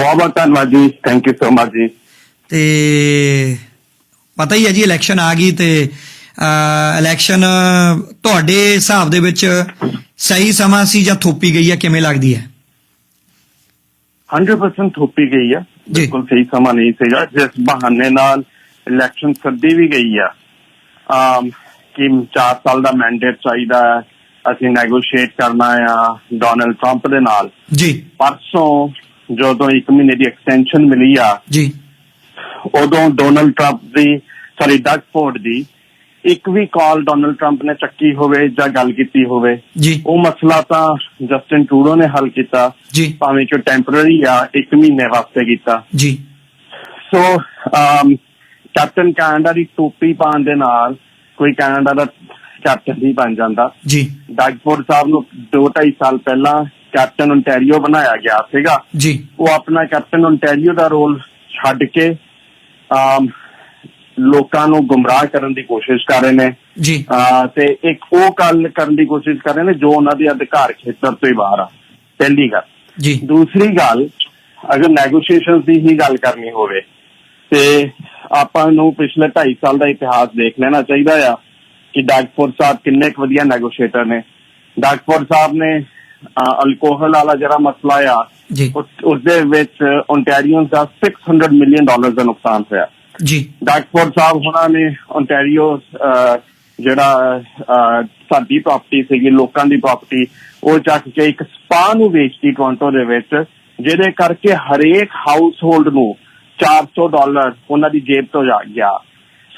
ਬਹੁਤ ਬਹੁਤ ਧੰਨਵਾਦ ਜੀ। ਥੈਂਕ ਯੂ ਸੋ ਮਚ ਜੀ। ਤੇ ਪਤਾ ਹੀ ਹੈ ਜੀ ਇਲੈਕਸ਼ਨ ਆ ਗਈ ਤੇ ਇਲੈਕਸ਼ਨ ਤੁਹਾਡੇ ਹਿਸਾਬ ਦੇ ਵਿੱਚ ਸਹੀ ਸਮਾਂ ਸੀ ਜਾਂ ਥੋਪੀ ਗਈ ਹੈ? ਕਿਵੇਂ ਲੱਗਦੀ ਹੈ? 100% ਥੋਪੀ ਗਈ ਜੀ। ਬਿਲਕੁਲ ਸਹੀ ਸਮਾਂ ਨਹੀਂ ਸੀਗਾ। ਜਿਸ ਬਹਾਨੇ ਨਾਲ ਇਲੈਕਸ਼ਨ ਸੱਦੀ ਵੀ ਗਈ ਆ। ਆਮ ਕਿ 4 ਸਾਲ ਦਾ ਮੈਂਡੇਟ ਚਾਹੀਦਾ ਹੈ। ਅਸੀਂ ਨੈਗੋਸ਼ੀਏਟ ਕਰਨਾ ਆ ਡੋਨਲਡ ਟਰੰਪ ਦੇ ਨਾਲ। ਜੀ। ਪਰਸੋਂ ਜਦੋਂ 1 ਮਹੀਨੇ ਦੀ ਐਕਸਟੈਂਸ਼ਨ ਮਿਲੀ ਆ ਜੀ। ਉਦੋਂ ਡੋਨਲਡ ਟਰੰਪ ਦੀ ਸੌਰੀ ਡਗ ਫੋਰਡ ਦੀ ਇੱਕ ਵੀ ਕਾਲ ਡੋਨਲਡ ਟਰੰਪ ਨੇ ਚੱਕੀ ਹੋਵੇ ਜਾਂ ਗੱਲ ਕੀਤੀ ਹੋਵੇ ਉਹ ਮਸਲਾ ਤਾਂ ਜਸਟਿਨ ਟਰੂਡੋ ਨੇ ਹੱਲ ਕੀਤਾ ਭਾਵੇਂ ਕਿ ਟੈਂਪਰੇਰੀ ਆ ਇੱਕ ਮਹੀਨੇ ਵਾਸਤੇ ਕੀਤਾ। ਜੀ। ਸੋ ਅਮ ਕੈਪਟਨ ਕੈਨੇਡਾ ਦੀ ਟੋਪੀ ਪਾਉਣ ਦੇ ਨਾਲ ਕੋਈ ਕੈਨੇਡਾ ਦਾ ਕੈਪਟਨ ਨਹੀਂ ਬਣ ਜਾਂਦਾ। ਜੀ। ਡਾਗਫੋਰਡ ਸਾਹਿਬ ਨੂੰ 2.5 ਸਾਲ ਪਹਿਲਾਂ ਕੈਪਟਨ ਓਨਟਾਰੀਓ ਬਣਾਇਆ ਗਿਆ ਸੀਗਾ। ਜੀ। ਉਹ ਆਪਣਾ ਕੈਪਟਨ ਓਨਟਾਰੀਓ ਦਾ ਰੋਲ ਛੱਡ ਕੇ ਅਮ ਲੋਕਾਂ ਨੂੰ ਗੁੰਮਰਾਹ ਕਰਨ ਦੀ ਕੋਸ਼ਿਸ਼ ਕਰ ਰਹੇ ਨੇ। ਜੀ। ਤੇ ਇੱਕ ਉਹ ਗੱਲ ਕਰਨ ਦੀ ਕੋਸ਼ਿਸ਼ ਕਰ ਰਹੇ ਨੇ ਜੋ ਉਹਨਾਂ ਦੇ ਅਧਿਕਾਰ ਖੇਤਰ ਤੋਂ ਹੀ ਬਾਹਰ ਆ। ਪਹਿਲੀ ਗੱਲ। ਜੀ। ਦੂਸਰੀ ਗੱਲ ਅਗਰ ਨੈਗੋਸ਼ੀਏਸ਼ਨਸ ਦੀ ਹੀ ਗੱਲ ਕਰਨੀ ਹੋਵੇ ਤੇ ਆਪਾਂ ਨੂੰ ਪਿਛਲੇ 2.5 ਸਾਲ ਦਾ ਇਤਿਹਾਸ ਦੇਖ ਲੈਣਾ ਚਾਹੀਦਾ ਆ ਕਿ ਡਾਗਫੋਰ ਸਾਹਿਬ ਕਿੰਨੇ ਕੁ ਵਧੀਆ ਨੈਗੋਸ਼ੀਏਟਰ ਨੇ। ਡਾਗਫੋਰ ਸਾਹਿਬ ਨੇ ਅਲਕੋਹਲ ਵਾਲਾ ਜਿਹੜਾ ਮਸਲਾ ਆ ਜੀ। ਉਸ- ਦੇ ਵਿੱਚ ਓਨਟਾਰੀਓਸ ਦਾ 600 ਮਿਲੀਅਨ ਡਾਲਰ ਦਾ ਨੁਕਸਾਨ ਹੋਇਆ। ਜੀ। ਡਾਕਫੋਰਡ ਸਾਹਿਬ ਉਹਨਾਂ ਨੇ ਓਨਟਾਰੀਓ ਜਿਹੜਾ ਸਾਡੀ ਪ੍ਰਾਪਰਟੀ ਸੀਗੀ ਲੋਕਾਂ ਦੀ ਪ੍ਰਾਪਰਟੀ ਉਹ ਚੱਕ ਕੇ ਇੱਕ ਸਪਾ ਨੂੰ ਵੇਚਤੀ ਟੋਰਾਂਟੋ ਦੇ ਵਿੱਚ ਜਿਹਦੇ ਕਰਕੇ ਹਰੇਕ ਹਾਊਸ ਹੋਲਡ ਨੂੰ 400 ਡਾਲਰ ਉਹਨਾਂ ਦੀ ਜੇਬ ਤੋਂ ਜਾ ਗਿਆ।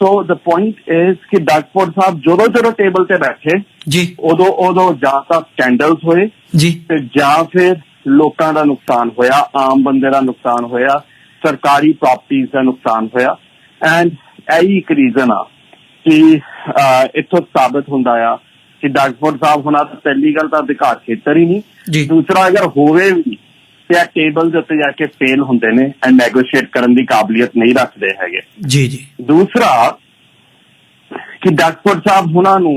ਸੋ ਦ ਪੁਆਇੰਟ ਇਜ਼ ਕਿ ਡਾਕਫੋਰਡ ਸਾਹਿਬ ਜਦੋਂ ਜਦੋਂ ਟੇਬਲ ਤੇ ਬੈਠੇ ਜੀ ਉਦੋਂ ਉਦੋਂ ਜਾਂ ਤਾਂ ਸਕੈਂਡਲਸ ਹੋਏ ਜੀ ਤੇ ਜਾਂ ਫਿਰ ਲੋਕਾਂ ਦਾ ਨੁਕਸਾਨ ਹੋਇਆ ਆਮ ਬੰਦੇ ਦਾ ਨੁਕਸਾਨ ਹੋਇਆ ਸਰਕਾਰੀ ਪ੍ਰਾਪਰਟੀਆਂ ਦਾ ਨੁਕਸਾਨ ਹੋਇਆ ਐਂਡ ਇਹੀ ਇੱਕ ਰੀਜ਼ਨ ਆ ਕਿ ਇੱਥੋਂ ਸਾਬਤ ਹੁੰਦਾ ਆ ਕਿ ਡਾਕਫੋਰਡ ਸਾਹਿਬ ਹੁਣਾਂ ਦਾ ਪਹਿਲੀ ਗੱਲ ਤਾਂ ਅਧਿਕਾਰ ਖੇਤਰ ਹੀ। ਨਹੀਂ ਦੂਸਰਾ ਅਗਰ ਹੋਵੇ ਵੀ ਤੇ ਆ ਟੇਬਲ ਦੇ ਉੱਤੇ ਜਾ ਕੇ ਫੇਲ ਹੁੰਦੇ ਨੇ ਐਂਡ ਨੈਗੋਸ਼ੀਏਟ ਕਰਨ ਦੀ ਕਾਬਲੀਅਤ ਨਹੀਂ ਰੱਖਦੇ ਹੈਗੇ ਜੀ ਜੀ ਦੂਸਰਾ ਕਿ ਡਾਕਟਰ ਸਾਹਿਬ ਉਹਨਾਂ ਨੂੰ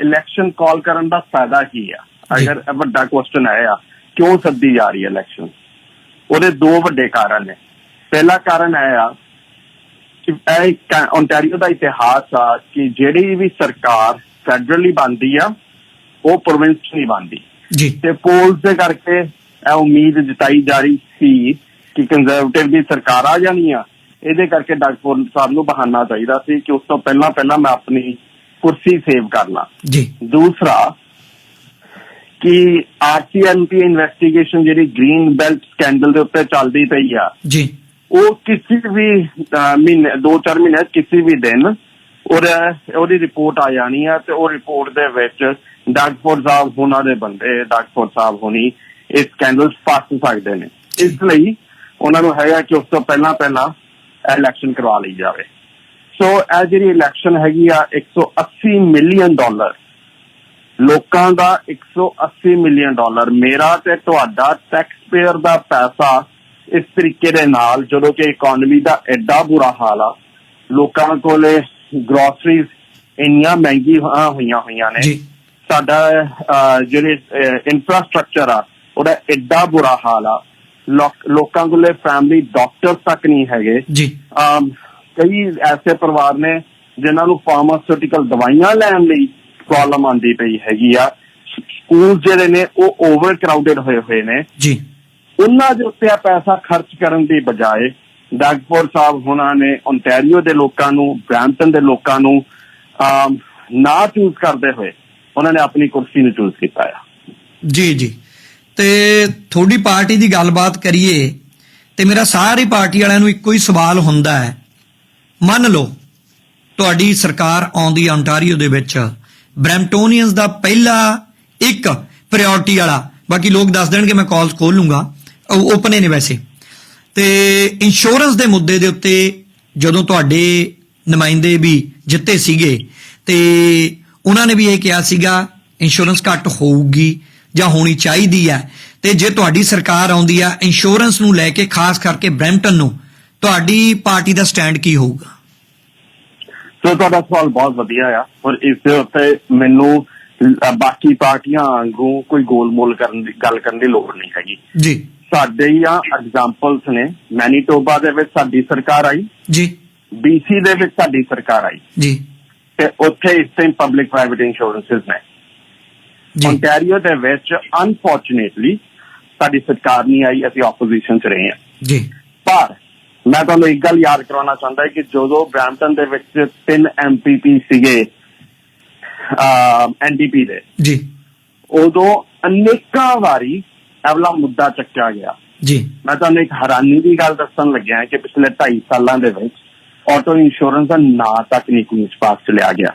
ਇਲੈਕਸ਼ਨ ਕਾਲ ਕਰਨ ਦਾ ਫਾਇਦਾ ਕੀ ਆ। ਅਗਰ ਵੱਡਾ ਕੁਐਸਚਨ ਆਇਆ ਕਿਉਂ ਸੱਦੀ ਜਾ ਰਹੀ ਹੈ ਇਲੈਕਸ਼ਨ ਉਹਦੇ ਦੋ ਵੱਡੇ ਕਾਰਨ ਨੇ। ਪਹਿਲਾ ਕਾਰਨ ਇਹ ਆ ਕਿ ਇਹ ਓਨਟਾਰੀਓ ਦਾ ਇਤਿਹਾਸ ਆ ਕਿ ਜਿਹੜੀ ਵੀ ਸਰਕਾਰ ਫੈਡਰਲੀ ਬਣਦੀ ਆ ਉਹ ਪ੍ਰੋਵਿੰਸ ਨਹੀਂ ਬਣਦੀ। ਜੀ। ਤੇ ਪੋਲਸ ਦੇ ਕਰਕੇ ਇਹ ਉਮੀਦ ਜਤਾਈ ਜਾ ਰਹੀ ਸੀ ਕਿ ਕੰਜ਼ਰਵੇਟਿਵ ਦੀ ਸਰਕਾਰ ਆ ਜਾਣੀ ਆ। ਇਹਦੇ ਕਰਕੇ ਡਾਕਟਰ ਸਾਹਿਬ ਨੂੰ ਬਹਾਨਾ ਚਾਹੀਦਾ ਸੀ ਕਿ ਉਸ ਤੋਂ ਪਹਿਲਾਂ ਪਹਿਲਾਂ ਮੈਂ ਆਪਣੀ ਕੁਰਸੀ ਸੇਵ ਕਰ ਲਾਂ। ਜੀ। ਦੂਸਰਾ ਕਿ ਆਰਸੀਐਨਪੀ ਇਨਵੈਸਟੀਗੇਸ਼ਨ ਜਿਹੜੀ ਗ੍ਰੀਨ ਬੈਲਟ ਸਕੈਂਡਲ ਦੇ ਉੱਤੇ ਚੱਲਦੀ ਪਈ ਆ ਜੀ। ਉਹ ਕਿਸੇ ਵੀ ਮਹੀਨੇ ਦੋ ਚਾਰ ਮਹੀਨੇ ਕਿਸੇ ਵੀ ਦਿਨ ਉਹਦਾ ਉਹਦੀ ਰਿਪੋਰਟ ਆ ਜਾਣੀ ਆ ਤੇ ਉਹ ਰਿਪੋਰਟ ਦੇ ਵਿੱਚ ਡਾਕਟਰ ਸਾਹਿਬ ਉਹਨਾਂ ਦੇ ਬੰਦੇ ਡਾਕਟਰ ਸਾਹਿਬ ਹੋਣੀ ਇਸ ਸਕੈਂਡਲ ਫਸ ਸਕਦੇ ਨੇ। ਇਸ ਲਈ ਉਹਨਾਂ ਨੂੰ ਹੈਗਾ ਕਿ ਉਸ ਤੋਂ ਪਹਿਲਾਂ ਪਹਿਲਾਂ ਇਲੈਕਸ਼ਨ ਕਰਵਾ ਲਈ ਜਾਵੇ। ਸੋ ਇਹ ਜਿਹੜੀ ਇਲੈਕਸ਼ਨ ਹੈਗੀ ਆ 180 ਮਿਲੀਅਨ ਡਾਲਰ ਲੋਕਾਂ ਦਾ 180 ਮਿਲੀਅਨ ਡਾਲਰ ਮੇਰਾ ਤੇ ਤੁਹਾਡਾ ਟੈਕਸ ਪੇਅਰ ਦਾ ਪੈਸਾ ਇਸ ਤਰੀਕੇ ਦੇ ਨਾਲ ਜਦੋਂ ਕਿ ਇਕਨੋਮੀ ਦਾ ਐਡਾ ਬੁਰਾ ਹਾਲ ਆ ਲੋਕਾਂ ਕੋਲੇ ਗਰੋਸਰੀਜ਼ ਇੰਨੀਆਂ ਮਹਿੰਗੀਆਂ ਹੋਈਆਂ ਹੋਈਆਂ ਨੇ। ਸਾਡਾ ਜਿਹੜੇ ਇਨਫਰਾਸਟ੍ਰਕਚਰ ਆ ਉਹਦਾ ਐਡਾ ਬੁਰਾ ਹਾਲ ਆ। ਲੋਕ- ਕੋਲੇ ਫੈਮਿਲੀ ਡਾਕਟਰ ਤੱਕ ਨਹੀਂ ਹੈਗੇ। ਜੀ। ਕਈ ਐਸੇ ਪਰਿਵਾਰ ਨੇ ਜਿਨ੍ਹਾਂ ਨੂੰ ਫਾਰਮਾਸਿਊਟੀਕਲ ਦਵਾਈਆਂ ਲੈਣ ਲਈ ਪ੍ਰੋਬਲਮ ਆਉਂਦੀ ਪਈ ਹੈਗੀ ਆ। ਸਕੂਲ ਜਿਹੜੇ ਨੇ ਉਹ ਓਵਰ ਕਰਾਊਡਡ ਹੋਏ ਹੋਏ ਨੇ। ਜੀ। ਉਹਨਾਂ ਦੇ ਉੱਤੇ ਆ ਪੈਸਾ ਖਰਚ ਕਰਨ ਦੀ ਬਜਾਏ ਡਾਕਪੁਰ ਸਾਹਿਬ ਹੁਣਾਂ ਨੇ ਓਨਟਾਰੀਓ ਦੇ ਲੋਕਾਂ ਨੂੰ ਬ੍ਰੈਂਟਨ ਦੇ ਲੋਕਾਂ ਨੂੰ ਨਾ ਚੂਜ਼ ਕਰਦੇ ਹੋਏ ਉਹਨਾਂ ਨੇ ਆਪਣੀ ਕੁਰਸੀ ਨੂੰ ਚੂਜ਼ ਕੀਤਾ ਆ। ਜੀ ਜੀ। ਤੇ ਤੁਹਾਡੀ ਪਾਰਟੀ ਦੀ ਗੱਲਬਾਤ ਕਰੀਏ ਤੇ ਮੇਰਾ ਸਾਰੀ ਪਾਰਟੀ ਵਾਲਿਆਂ ਨੂੰ ਇੱਕੋ ਹੀ ਸਵਾਲ ਹੁੰਦਾ ਹੈ। ਮੰਨ ਲਓ, ਤੁਹਾਡੀ ਸਰਕਾਰ ਆਉਂਦੀ ਹੈ ontario ਦੇ ਵਿੱਚ ਬ੍ਰੈਂਟੋਨੀਅਨਸ ਦਾ ਪਹਿਲਾ ਇੱਕ ਪ੍ਰਾਇੋਰਟੀ ਵਾਲਾ, ਬਾਕੀ ਲੋਕ ਦੱਸ ਦੇਣਗੇ ਮੈਂ ਕਾਲਸ ਖੋਲ ਲੂੰਗਾ, ਉਹ ਓਪਨ ਨੇ ਵੈਸੇ। ਤੇ ਇੰਸ਼ੋਰੈਂਸ ਦੇ ਮੁੱਦੇ ਦੇ ਉੱਤੇ ਜਦੋਂ ਤੁਹਾਡੇ ਨੁਮਾਇੰਦੇ ਵੀ ਜਿੱਤੇ ਸੀਗੇ, ਤੇ ਉਹਨਾਂ ਨੇ ਵੀ ਇਹ ਕਿਹਾ ਸੀਗਾ, ਇੰਸ਼ੋਰੈਂਸ ਘੱਟ ਹੋਊਗੀ ਜਾਂ ਹੋਣੀ ਚਾਹੀਦੀ ਹੈ ਤੇ ਜੇ ਤੁਹਾਡੀ ਸਰਕਾਰ ਆਉਂਦੀ ਆ ਇੰਸ਼ੋਰੈਂਸ ਨੂੰ ਲੈ ਕੇ ਖਾਸ ਕਰਕੇ ਬ੍ਰੈਂਟਨ ਨੂੰ ਤੁਹਾਡੀ ਪਾਰਟੀ ਦਾ ਸਟੈਂਡ ਕੀ ਹੋਊਗਾ? ਸੋ ਤੁਹਾਡਾ ਸਵਾਲ ਬਹੁਤ ਵਧੀਆ ਆ ਔਰ ਇਸ ਦੇ ਉੱਤੇ ਮੈਨੂੰ ਬਾਕੀ ਪਾਰਟੀਆਂ ਵਾਂਗੂ ਕੋਈ ਗੋਲਮੋਲ ਕਰਨ ਦੀ ਗੱਲ ਕਰਨ ਦੀ ਲੋੜ ਨਹੀਂ ਹੈਗੀ। ਜੀ। ਸਾਡੀਆਂ ਐਗਜ਼ਾਮਪਲਸ ਨੇ ਮੈਨੀਟੋਬਾ ਦੇ ਵਿੱਚ ਸਾਡੀ ਸਰਕਾਰ ਆਈ। ਜੀ। BC ਦੇ ਵਿੱਚ ਸਾਡੀ ਸਰਕਾਰ ਆਈ। ਜੀ। ਤੇ ਉੱਥੇ ਇਸ ਟਾਈਮ ਪਬਲਿਕ ਪ੍ਰਾਈਵੇਟ ਇੰਸ਼ੋਰੈਂਸਸ ਨੇ। Ontario ਦੇ ਵਿੱਚ ਅਨਫੋਰਚੂਨੇਟਲੀ ਸਾਡੀ ਸਰਕਾਰ ਨਹੀਂ ਆਈ ਅਸੀਂ ਆਪੋਜੀਸ਼ਨ 'ਚ ਰਹੇ ਹਾਂ। ਜੀ। ਪਰ ਮੈਂ ਤੁਹਾਨੂੰ ਇੱਕ ਗੱਲ ਯਾਦ ਕਰਾਉਣਾ ਚਾਹੁੰਦਾ ਕਿ ਜਦੋਂ ਬ੍ਰੈਂਪਟਨ ਦੇ ਵਿੱਚ ਤਿੰਨ ਐਮਪੀਪੀ ਸੀਗੇ ਐਨਡੀਪੀ ਦੇ ਜੀ। ਉਦੋਂ ਅਨੇਕਾਂ ਵਾਰੀ ਅਵਲਾ ਮੁੱਦਾ ਚੱਕਿਆ ਗਿਆ। ਜੀ। ਮੈਂ ਤੁਹਾਨੂੰ ਇੱਕ ਹੈਰਾਨੀ ਦੀ ਗੱਲ ਦੱਸਣ ਲੱਗਿਆ ਕਿ ਪਿਛਲੇ 2.5 ਸਾਲਾਂ ਦੇ ਵਿੱਚ ਆਟੋ ਇੰਸ਼ੋਰੈਂਸ ਦਾ ਨਾਂ ਤੱਕ ਨਹੀਂ ਕੋਈ ਪਾਸ ਚ ਲਿਆ ਗਿਆ।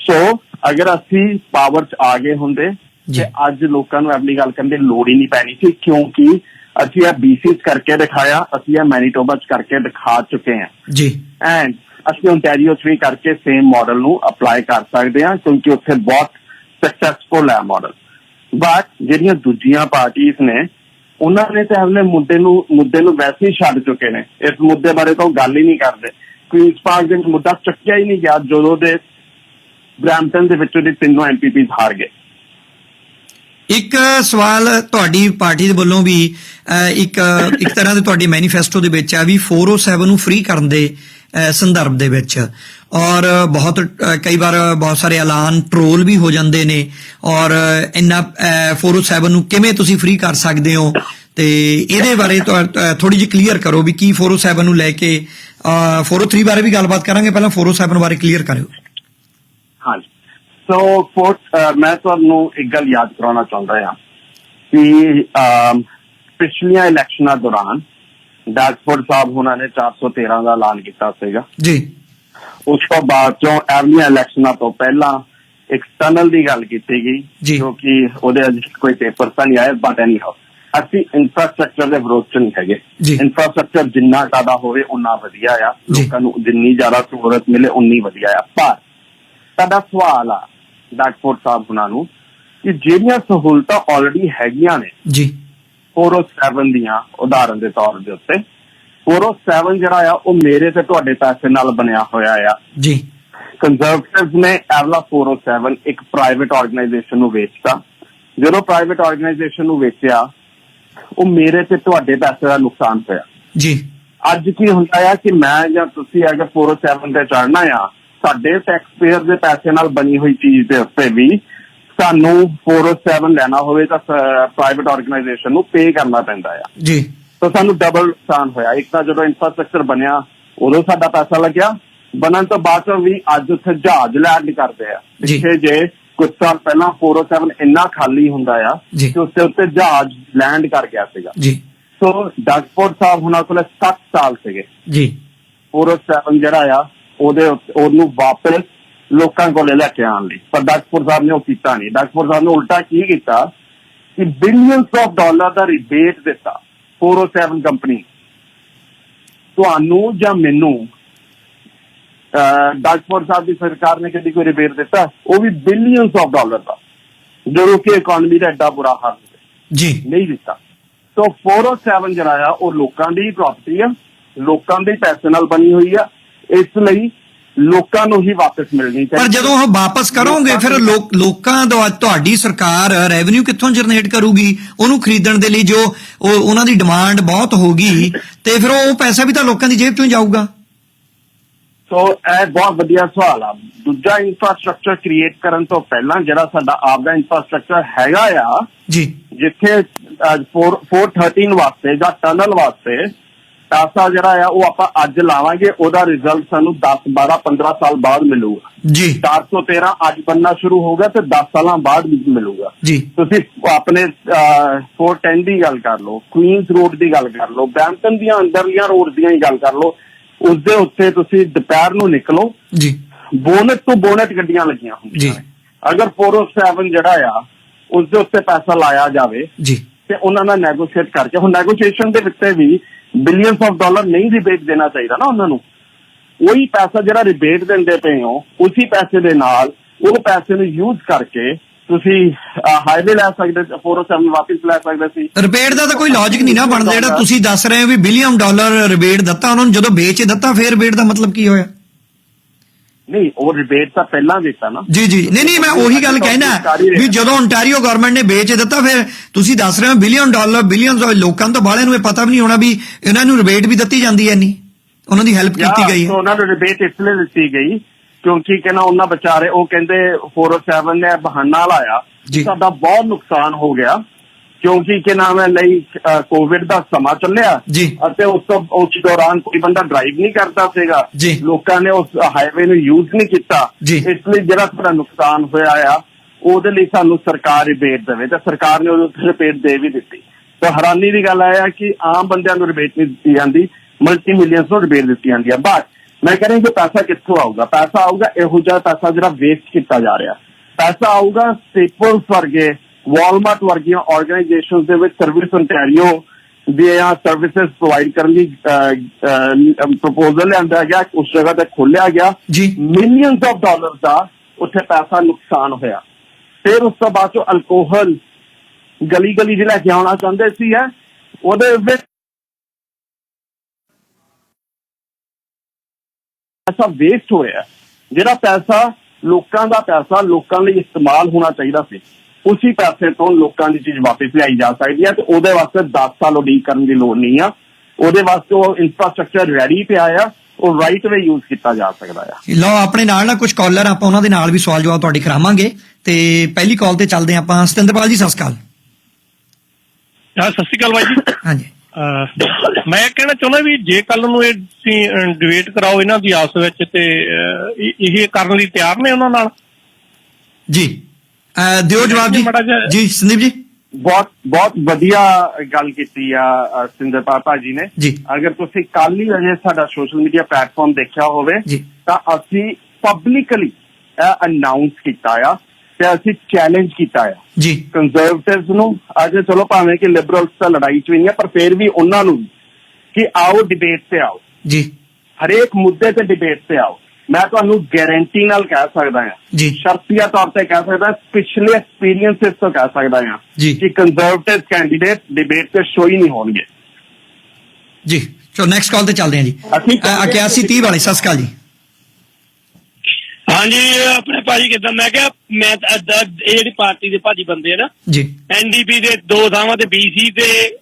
ਸੋ ਅਗਰ ਅਸੀਂ ਪਾਵਰ ਚ ਆ ਗਏ ਹੁੰਦੇ। ਤੇ ਅੱਜ ਲੋਕਾਂ ਨੂੰ ਅਗਲੀ ਗੱਲ ਕਰਨ ਦੀ ਲੋੜ ਹੀ ਨਹੀਂ ਪੈਣੀ ਸੀ ਕਿਉਂਕਿ ਅਸੀਂ ਇਹ ਚ ਕਰਕੇ ਦਿਖਾਇਆ ਅਸੀਂ ਇਹ ਮੈਨੀਟੋਬਾ ਚ ਕਰਕੇ ਦਿਖਾ ਚੁੱਕੇ ਹਾਂ। ਜੀ। ਐਂਡ ਅਸੀਂ ਓਨਟਾਰੀਓ ਚ ਵੀ ਕਰਕੇ ਸੇਮ ਮਾਡਲ ਨੂੰ ਅਪਲਾਈ ਕਰ ਸਕਦੇ ਹਾਂ ਕਿਉਂਕਿ ਉੱਥੇ ਬਹੁਤ ਸਕਸੈਸਫੁਲ ਹੈ ਮਾਡਲ ਬਟ ਜਿਹੜੀਆਂ ਦੂਜੀਆਂ ਪਾਰਟੀਆਂ ਨੇ ਉਹਨਾਂ ਨੇ ਤਾਂ ਆਪਣੇ ਮੁੱਦੇ ਨੂੰ ਮੁੱਦੇ ਨੂੰ ਵੈਸੇ ਹੀ ਛੱਡ ਚੁੱਕੇ ਨੇ। ਇਸ ਮੁੱਦੇ ਬਾਰੇ ਤਾਂ ਗੱਲ ਹੀ ਨਹੀਂ ਕਰਦੇ। ਕੁਈਨਸ ਪਾਰਕ ਦੇ ਮੁੱਦਾ ਚੱਕਿਆ ਹੀ ਨਹੀਂ ਗਿਆ। ਜਦੋਂ ਦੇ ਬ੍ਰੈਂਪਟਨ ਦੇ ਵਿੱਚੋਂ ਦੇ ਤਿੰਨੋਂ ਐਮਪੀਪੀਜ਼ ਹਾਰ ਗਏ। ਇੱਕ ਸਵਾਲ ਤੁਹਾਡੀ ਪਾਰਟੀ ਦੇ ਵੱਲੋਂ ਵੀ ਇੱਕ ਇੱਕ ਤਰ੍ਹਾਂ ਦੇ ਤੁਹਾਡੇ ਮੈਨੀਫੈਸਟੋ ਦੇ ਵਿੱਚ ਆ ਵੀ 407 ਨੂੰ ਫ੍ਰੀ ਕਰਨ ਦੇ ਸੰਦਰਭ ਦੇ ਵਿੱਚ। ਔਰ ਬਹੁਤ ਕਈ ਵਾਰ ਬਹੁਤ ਸਾਰੇ ਐਲਾਨ ਟ੍ਰੋਲ ਵੀ ਹੋ ਜਾਂਦੇ ਨੇ। ਔਰ ਇੰਨਾ 407 ਨੂੰ ਕਿਵੇਂ ਤੁਸੀਂ ਫ੍ਰੀ ਕਰ ਸਕਦੇ ਹੋ? ਤੇ ਇਹਦੇ ਬਾਰੇ ਥੋੜੀ ਜਿਹੀ ਕਲੀਅਰ ਕਰੋ ਵੀ ਕੀ 407 ਨੂੰ ਲੈ ਕੇ ਅਹ, 403 ਬਾਰੇ ਵੀ ਗੱਲਬਾਤ ਕਰਾਂਗੇ। ਪਹਿਲਾਂ 407 ਬਾਰੇ ਕਲੀਅਰ ਕਰਿਓ। ਹਾਂਜੀ ਸੋ ਫੋਰਟ ਮੈਂ ਤੁਹਾਨੂੰ ਇੱਕ ਗੱਲ ਯਾਦ ਕਰਾਉਣਾ ਚਾਹੁੰਦਾ ਹਾਂ ਕਿ ਪਿਛਲੀਆਂ ਇਲੈਕਸ਼ਨਾਂ ਦੌਰਾਨ ਡਾਕਫੋਰਡ ਸਾਹਿਬ ਉਹਨਾਂ ਨੇ 413 ਦਾ ਐਲਾਨ ਕੀਤਾ ਸੀਗਾ ਜੀ ਉਸ ਤੋਂ ਬਾਅਦ ਚੋਂ ਐਵਲੀਆਂ ਇਲੈਕਸ਼ਨਾਂ ਤੋਂ ਪਹਿਲਾਂ ਇੱਕ ਟਨਲ ਦੀ ਗੱਲ ਕੀਤੀ ਗਈ ਜੀ। ਜੋ ਕਿ ਉਹਦੇ ਅਜੇ ਕੋਈ ਪੇਪਰ ਤਾਂ ਨਹੀਂ ਆਇਆ ਬਟ ਐਨੀ ਹਾਊ ਅਸੀਂ ਇਨਫਰਾਸਟ੍ਰਕਚਰ ਦੇ ਵਿਰੋਧ ਚ ਨਹੀਂ ਹੈਗੇ। ਇਨਫਰਾਸਟ੍ਰਕਚਰ ਜਿੰਨਾ ਜ਼ਿਆਦਾ ਹੋਵੇ ਉਨਾ ਵਧੀਆ ਆ। ਲੋਕਾਂ ਨੂੰ ਜਿੰਨੀ ਜ਼ਿਆਦਾ ਸਹੂਲਤ ਮਿਲੇ ਉਨੀ ਵਧੀਆ ਆ ਪਰ ਸਾਡਾ ਸਵਾਲ ਆ ਡਾਕਫੋਰਡ ਸਾਹਿਬ ਉਹਨਾਂ ਨੂੰ ਕਿ ਜਿਹੜੀਆਂ ਸਹੂਲਤਾਂ ਆਲਰੇਡੀ ਹੈਗੀਆਂ ਨੇ ਜੀ। 407 ਦੀਆਂ ਉਦਾਹਰਨ ਦੇ ਤੌਰ ਦੇ ਉੱਤੇ 407 ਜਿਹੜਾ ਆ ਉਹ ਮੇਰੇ ਤੇ ਤੁਹਾਡੇ ਪੈਸੇ ਨਾਲ ਬਣਿਆ ਹੋਇਆ ਆ। ਜੀ। ਕੰਜ਼ਰਵੇਟਿਵਸ ਨੇ ਐਵਲਾ 407 ਇੱਕ ਪ੍ਰਾਈਵੇਟ ਆਰਗੇਨਾਈਜੇਸ਼ਨ ਨੂੰ ਵੇਚਤਾ। ਜਦੋਂ ਪ੍ਰਾਈਵੇਟ ਆਰਗੇਨਾਈਜੇਸ਼ਨ ਨੂੰ ਵੇਚਿਆ ਉਹ ਮੇਰੇ ਤੇ ਤੁਹਾਡੇ ਪੈਸੇ ਦਾ ਨੁਕਸਾਨ ਹੋਇਆ। ਜੀ। ਅੱਜ ਕੀ ਹੁੰਦਾ ਆ ਕਿ ਮੈਂ ਜਾਂ ਤੁਸੀਂ ਅਗਰ 407 ਤੇ ਚੜਨਾ ਆ ਸਾਡੇ ਟੈਕਸ ਪੇਅਰ ਦੇ ਪੈਸੇ ਨਾਲ ਬਣੀ ਹੋਈ ਚੀਜ਼ ਦੇ ਉੱਤੇ ਵੀ ਸਾਨੂੰ 407 ਲੈਣਾ ਹੋਵੇ ਤਾਂ ਪ੍ਰਾਈਵੇਟ ਆਰਗੇਨਾਈਜੇਸ਼ਨ ਨੂੰ ਪੇ ਕਰਨਾ ਪੈਂਦਾ ਆ। ਜੀ। ਤਾਂ ਸਾਨੂੰ ਡਬਲ ਨੁਕਸਾਨ ਹੋਇਆ। ਇੱਕ ਤਾਂ ਜਦੋਂ ਇਨਫਰਾਸਟ੍ਰਕਚਰ ਬਣਿਆ ਉਦੋਂ ਸਾਡਾ ਪੈਸਾ ਲੱਗਿਆ। ਬਣਨ ਤੋਂ ਬਾਅਦ ਵੀ ਅੱਜ ਉੱਥੇ ਜਹਾਜ਼ ਲੈਂਡ ਕਰਦੇ ਆ। ਪਿੱਛੇ ਜੇ ਕੁਝ ਸਾਲ ਪਹਿਲਾਂ 407 ਇੰਨਾ ਖਾਲੀ ਹੁੰਦਾ ਆ। ਕਿ ਉਸਦੇ ਉੱਤੇ ਜਹਾਜ਼ ਲੈਂਡ ਕਰ ਗਿਆ ਸੀਗਾ। ਜੀ। ਸੋ ਡਗਫੋਰਡ ਸਾਹਿਬ ਹੁਣਾਂ ਕੋਲ 7 ਸਾਲ ਸੀਗੇ। ਜੀ। 407 ਜਿਹੜਾ ਆ ਉਹਦੇ ਉਹਨੂੰ ਵਾਪਸ ਲੋਕਾਂ ਕੋਲੇ ਲੈ ਕੇ ਆਉਣ ਲਈ। ਪਰ ਡਗਫੋਰਡ ਸਾਹਿਬ ਨੇ ਉਹ ਕੀਤਾ ਨਹੀਂ। ਡਗਫੋਰਡ ਸਾਹਿਬ ਨੇ ਉਲਟਾ ਕੀ ਕੀਤਾ ਕਿ ਬਿਲੀਅਨਸ ਆਫ ਡਾਲਰ ਦਾ ਰਿਬੇਟ ਦਿੱਤਾ 407 ਕੰਪਨੀ ਤੁਹਾਨੂੰ ਜਾਂ ਮੈਨੂੰ ਡਗਫੋਰਡ ਸਾਹਿਬ ਦੀ ਸਰਕਾਰ ਨੇ ਕਦੀ ਕੋਈ ਰਿਬੇਟ ਦਿੱਤਾ? ਉਹ ਵੀ ਬਿਲੀਅਨਸ ਆਫ ਡਾਲਰ ਦਾ। ਜਦੋਂ ਕਿ ਇਕਨੋਮੀ ਦਾ ਐਡਾ ਬੁਰਾ ਹਾਲ ਹੈ ਜੀ। ਨਹੀਂ ਦਿੱਤਾ। ਸੋ 407 ਜਿਹੜਾ ਆ ਉਹ ਲੋਕਾਂ ਦੀ ਪ੍ਰਾਪਰਟੀ ਆ ਲੋਕਾਂ ਦੇ ਪੈਸੇ ਨਾਲ ਬਣੀ ਹੋਈ ਆ ਇਸ ਲਈ ਲੋਕਾਂ ਨੂੰ ਹੀ ਵਾਪਸ ਮਿਲਣੀ ਪਰ ਚਾਹੀਦੀ ਜਦੋਂ ਉਹ ਵਾਪਸ ਕਰੋਗੇ ਫਿਰ ਲੋਕ ਦਾ ਤੁਹਾਡੀ ਸਰਕਾਰ ਰੈਵਨਿਊ ਕਿੱਥੋਂ ਜਨਰੇਟ ਕਰੂਗੀ? ਉਹਨੂੰ ਖਰੀਦਣ ਦੇ ਲਈ ਜੋ ਉਹ ਉਹਨਾਂ ਦੀ ਡਿਮਾਂਡ ਬਹੁਤ ਹੋਗੀ ਤੇ ਫਿਰ ਉਹ ਪੈਸਾ ਵੀ ਤਾਂ ਲੋਕਾਂ ਦੀ ਜੇਬ ਚੋਂ ਜਾਊਗਾ। ਸੋ ਇਹ ਬਹੁਤ ਵਧੀਆ ਸਵਾਲ ਆ। ਦੂਜਾ ਇਨਫਰਾਸਟ੍ਰਕਚਰ ਕ੍ਰੀਏਟ ਕਰਨ ਤੋਂ ਪਹਿਲਾਂ ਜਿਹੜਾ ਸਾਡਾ ਆਪਦਾ ਇਨਫਰਾਸਟ੍ਰਕਚਰ ਹੈਗਾ ਆ ਜੀ। ਜਿੱਥੇ ਅਹ, 4 413 ਵਾਸਤੇ ਜਾਂ ਟਨਲ ਵਾਸਤੇ ਪੈਸਾ ਜਿਹੜਾ ਆ ਉਹ ਆਪਾਂ ਅੱਜ ਲਾਵਾਂਗੇ। ਉਹਦਾ ਰਿਜ਼ਲਟ ਸਾਨੂੰ 10 12 15 ਸਾਲ ਬਾਅਦ ਮਿਲੂਗਾ। ਜੀ। 413 ਅੱਜ ਬੰਨਾ ਸ਼ੁਰੂ ਹੋਗਾ ਤੇ 10 ਸਾਲਾਂ ਬਾਅਦ ਮਿਲੂਗਾ। ਜੀ। ਤੁਸੀਂ ਆਪਣੇ 410 ਦੀ ਗੱਲ ਕਰ ਲਓ ਕੁਈਨਸ ਰੋਡ ਦੀ ਗੱਲ ਕਰ ਲਓ ਬ੍ਰੈਂਪਟਨ ਦੀਆਂ ਅੰਦਰਲੀਆਂ ਰੋਡ ਦੀਆਂ ਹੀ ਗੱਲ ਕਰ ਲਓ ਉਸ ਦੇ ਉੱਤੇ ਤੁਸੀਂ ਦੁਪਹਿਰ ਨੂੰ ਨਿਕਲੋ। ਜੀ। ਬੋਨਟ ਤੋਂ ਬੋਨਟ ਗੱਡੀਆਂ ਲੱਗੀਆਂ ਹੁੰਦੀਆਂ ਜੀ। ਅਗਰ 407 ਜਿਹੜਾ ਆ ਉਸ ਦੇ ਉੱਤੇ ਪੈਸਾ ਲਾਇਆ ਜਾਵੇ ਜੀ। ਤੇ ਉਹਨਾਂ ਨਾਲ ਨੈਗੋਸ਼ੀਏਟ ਕਰਕੇ ਹੁਣ ਨੈਗੋਸ਼ੀਏਸ਼ਨ ਦੇ ਵਿੱਚ ਵੀ ਬਿਲੀਅਨਸ ਆਫ ਡਾਲਰ ਨਹੀਂ ਰਿਬੇਟ ਦੇਣਾ ਚਾਹੀਦਾ ਨਾ ਉਹਨਾਂ ਨੂੰ। ਉਹੀ ਪੈਸਾ ਜਿਹੜਾ ਰਿਬੇਟ ਦਿੰਦੇ ਪਏ ਹੋ, ਉਸੇ ਪੈਸੇ ਦੇ ਨਾਲ ਉਹ ਪੈਸੇ ਨੂੰ ਯੂਜ਼ ਕਰਕੇ ਤੁਸੀਂ ਹਾਈਵੇ ਲੈ ਸਕਦੇ 407 ਵਾਪਸ ਲੈ ਸਕਦੇ ਸੀ। ਰਿਬੇਟ oh ਦਾ ਤਾਂ ਕੋਈ ਲੌਜੀਕ ਨਹੀਂ ਨਾ ਬਣਦਾ ਜਿਹੜਾ ਤੁਸੀਂ ਦੱਸ ਰਹੇ ਹੋ ਵੀ ਬਿਲੀਅਨ ਡਾਲਰ ਰਿਬੇਟ ਦਿੱਤਾ ਉਹਨਾਂ ਨੂੰ, ਜਦੋਂ ਵੇਚ ਦਿੱਤਾ, ਫੇਰ ਰਿਬੇਟ ਦਾ ਮਤਲਬ ਕੀ ਹੋਇਆ? ਨਹੀਂ ਉਹ ਰਿਬੇਟ ਤਾਂ ਪਹਿਲਾਂ ਦਿੱਤਾ ਨਾ। ਜੀ ਜੀ। ਨਹੀਂ ਨਹੀਂ ਮੈਂ ਉਹੀ ਗੱਲ ਕਹਿਣਾ। ਵੀ ਜਦੋਂ ontario ਗਵਰਨਮੈਂਟ ਨੇ ਵੇਚ ਦਿੱਤਾ ਫਿਰ ਤੁਸੀਂ ਦੱਸ ਰਹੇ ਹੋ ਬਿਲੀਅਨ ਡਾਲਰ ਬਿਲੀਅਨਸ ਲੋਕਾਂ ਨੂੰ ਤਾਂ ਬਾਹਲਿਆਂ ਨੂੰ ਇਹ ਪਤਾ ਵੀ ਨਹੀਂ ਹੋਣਾ ਵੀ ਇਹਨਾਂ ਨੂੰ ਰਿਬੇਟ ਵੀ ਦਿੱਤੀ ਜਾਂਦੀ ਹੈ ਨਹੀਂ ਉਹਨਾਂ ਦੀ ਹੈਲਪ ਕੀਤੀ ਗਈ ਹੈ। ਉਹਨਾਂ ਨੂੰ ਰਿਬੇਟ ਇਸ ਲਈ ਦਿੱਤੀ ਗਈ ਕਿਉਂਕਿ ਕਹਿੰਦਾ ਉਹਨਾਂ ਵਿਚਾਰੇ ਉਹ ਕਹਿੰਦੇ 407 ਨੇ ਬਹਾਨਾ ਲਾਇਆ। ਸਾਡਾ ਬਹੁਤ ਨੁਕਸਾਨ ਹੋ ਗਿਆ। ਕਿਉਂਕਿ ਕਿ ਨਾਮ ਹੈ ਲਈ ਕੋਵਿਡ ਦਾ ਸਮਾਂ ਚੱਲਿਆ। ਅਤੇ ਉਸ ਤੋਂ ਉਸ ਦੌਰਾਨ ਕੋਈ ਬੰਦਾ ਡਰਾਈਵ ਨਹੀਂ ਕਰਦਾ ਸੀਗਾ। ਲੋਕਾਂ ਨੇ ਉਸ ਹਾਈਵੇ ਨੂੰ ਯੂਜ਼ ਨਹੀਂ ਕੀਤਾ। ਇਸ ਲਈ ਜਿਹੜਾ ਸਾਡਾ ਨੁਕਸਾਨ ਹੋਇਆ ਆ ਉਹਦੇ ਲਈ ਸਾਨੂੰ ਸਰਕਾਰ ਰਿਬੇਟ ਦੇਵੇ ਤੇ ਸਰਕਾਰ ਨੇ ਉਹਨੂੰ ਰਿਬੇਟ ਦੇ ਵੀ ਦਿੱਤੀ। ਤਾਂ ਹੈਰਾਨੀ ਦੀ ਗੱਲ ਇਹ ਆ ਕਿ ਆਮ ਬੰਦਿਆਂ ਨੂੰ ਰਿਬੇਟ ਨਹੀਂ ਦਿੱਤੀ ਜਾਂਦੀ ਮਲਟੀ ਮਿਲੀਅਨਸ ਨੂੰ ਰਿਬੇਟ ਦਿੱਤੀ ਜਾਂਦੀ ਹੈ ਬਟ ਮੈਂ ਕਹਿ ਰਿਹਾ ਕਿ ਪੈਸਾ ਕਿੱਥੋਂ ਆਊਗਾ? ਪੈਸਾ ਆਊਗਾ ਇਹੋ ਜਿਹਾ ਪੈਸਾ ਜਿਹੜਾ ਵੇਸਟ ਕੀਤਾ ਜਾ ਰਿਹਾ। ਪੈਸਾ ਆਊਗਾ ਸਟੇਪਲਸ ਵਰਗੇ ਵਾਲਮਾਰਟ ਵਰਗੀਆਂ ਆਰਗੇਨਾਈਜੇਸ਼ਨਸ ਦੇ ਵਿੱਚ ਸਰਵਿਸ ontario ਦੀਆਂ ਸਰਵਿਸਿਜ਼ ਪ੍ਰੋਵਾਈਡ ਕਰਨ ਦੀ ਪ੍ਰਪੋਜ਼ਲ ਲਿਆਂਦਾ ਗਿਆ ਉਸ ਜਗ੍ਹਾ ਤੇ ਖੋਲਿਆ ਗਿਆ। ਮਿਲੀਅਨਸ ਆਫ ਡਾਲਰਸ ਦਾ ਉੱਥੇ ਪੈਸਾ ਨੁਕਸਾਨ ਹੋਇਆ। ਫਿਰ ਉਸ ਤੋਂ ਬਾਅਦ ਚੋਂ ਅਲਕੋਹਲ ਗਲੀ ਗਲੀ ਜਿਹੜਾ ਕੇ ਆਉਣਾ ਚਾਹੁੰਦੇ ਸੀ ਹੈ ਉਹਦੇ ਵਿੱਚ ਪੈਸਾ ਵੇਸਟ ਹੋ ਰਿਹਾ ਜਿਹੜਾ ਪੈਸਾ ਲੋਕਾਂ ਦਾ ਪੈਸਾ ਲੋਕਾਂ ਲਈ ਇਸਤੇਮਾਲ ਹੋਣਾ ਚਾਹੀਦਾ ਸੀ। ਉਸੇ ਪੈਸੇ ਤੋਂ ਲੋਕਾਂ ਦੀ ਚੀਜ਼ ਵਾਪਸ ਲਿਆਈ ਜਾ ਸਕਦੀ ਹੈ ਤੇ ਉਹਦੇ ਵਾਸਤੇ 10 ਸਾਲ ਉਡੀਕ ਕਰਨ ਦੀ ਲੋੜ ਨਹੀਂ ਆ। ਉਹਦੇ ਵਾਸਤੇ ਉਹ ਇਨਫਰਾਸਟ੍ਰਕਚਰ ਰੈਡੀ ਪਿਆ ਆ ਉਹ ਰਾਈਟ ਵੇ ਯੂਜ਼ ਕੀਤਾ ਜਾ ਸਕਦਾ ਆ। ਲਓ ਆਪਣੇ ਨਾਲ ਨਾ ਕੁਝ ਕਾਲਰ ਆਪਾਂ ਉਹਨਾਂ ਦੇ ਨਾਲ ਵੀ ਸਵਾਲ ਜਵਾਬ ਤੁਹਾਡੇ ਕਰਾਵਾਂਗੇ। ਤੇ ਪਹਿਲੀ ਕਾਲ ਤੇ ਚੱਲਦੇ ਹਾਂ ਆਪਾਂ। ਸਤਿੰਦਰਪਾਲ ਜੀ ਸਤਿ ਸ਼੍ਰੀ ਅਕਾਲ। ਹਾਂ ਸਤਿ ਸ਼੍ਰੀ ਅਕਾਲ ਬਾਈ ਜੀ। ਹਾਂਜੀ। ਮੈਂ ਕਹਿਣਾ ਚਾਹੁੰਦਾ ਵੀ ਜੇ ਕੱਲ ਨੂੰ ਇਹ ਤੁਸੀਂ ਡਿਬੇਟ ਕਰਾਓ ਇਹਨਾਂ ਦੀ ਆਪਸ ਵਿੱਚ ਤੇ ਇਹ ਕਰਨ ਲਈ ਤਿਆਰ ਨੇ ਉਹਨਾਂ ਨਾਲ? ਜੀ। ਦਿਓ ਜਵਾਬ ਜੀ। ਜੀ ਸੰਦੀਪ ਜੀ। ਬਹੁਤ ਬਹੁਤ ਵਧੀਆ ਗੱਲ ਕੀਤੀ ਆ ਅ, ਸਿੰਦਰਪਾਲ ਭਾਜੀ ਨੇ। ਜੀ। ਅਗਰ ਤੁਸੀਂ ਕੱਲ ਹੀ ਅਜੇ ਸਾਡਾ ਸੋਸ਼ਲ ਮੀਡੀਆ ਪਲੇਟਫਾਰਮ ਦੇਖਿਆ ਹੋਵੇ ਜੀ। ਤਾਂ ਅਸੀਂ ਪਬਲਿਕਲੀ ਅਨਾਉਂਸ ਕੀਤਾ ਆ ਤੇ ਅਸੀਂ ਚੈਲੰਜ ਕੀਤਾ ਆ। ਜੀ। ਕੰਜ਼ਰਵੇਟਿਵਸ ਨੂੰ ਅੱਜ ਚਲੋ ਭਾਵੇਂ ਕਿ ਲਿਬਰਲਸ ਤਾਂ ਲੜਾਈ ਚ ਵੀ ਨਹੀਂ ਆ ਪਰ ਫੇਰ ਵੀ ਉਹਨਾਂ ਨੂੰ ਕਿ ਆਓ ਡਿਬੇਟ ਤੇ ਆਓ। ਜੀ। ਹਰੇਕ ਮੁੱਦੇ ਤੇ ਡਿਬੇਟ ਤੇ ਆਓ। ਮੈਂ ਤੁਹਾਨੂੰ ਗਾਰੰਟੀ ਨਾਲ ਕਹਿ ਸਕਦਾ ਹਾਂ। ਜੀ। ਸ਼ਰਤੀਆ ਤੌਰ ਤੇ ਕਹਿ ਸਕਦਾ ਪਿਛਲੇ ਐਕਸਪੀਰੀਅੰਸਸ ਤੋਂ ਕਹਿ ਸਕਦਾ ਹਾਂ। ਕਿ ਕੰਜ਼ਰਵੇਟਿਵ ਕੈਂਡੀਡੇਟ ਡਿਬੇਟ ਤੇ ਸ਼ੋ ਹੀ ਨਹੀਂ ਹੋਣਗੇ। ਜੀ ਚਲੋ ਨੈਕਸਟ ਕਾਲ ਤੇ ਚੱਲਦੇ ਹਾਂ ਜੀ। ਅਸੀਂ ਅਹ 81 30 ਵਾਲੇ ਸਤਿ ਸ਼੍ਰੀ ਅਕਾਲ ਜੀ। ਹਾਂਜੀ ਆਪਣੇ ਭਾਜੀ ਕਿਦਾਂ? ਮੈਂ ਕਿਹਾ ਮੈਂ ਇਹ ਜਿਹੜੀ ਪਾਰਟੀ ਦੇ ਭਾਜੀ ਬੰਦੇ ਆ ਨਾ ਜੀ। ਐਨਡੀਪੀ ਦੇ ਦੋ ਥਾਵਾਂ ਤੇ ਬੀਸੀ ਤੇ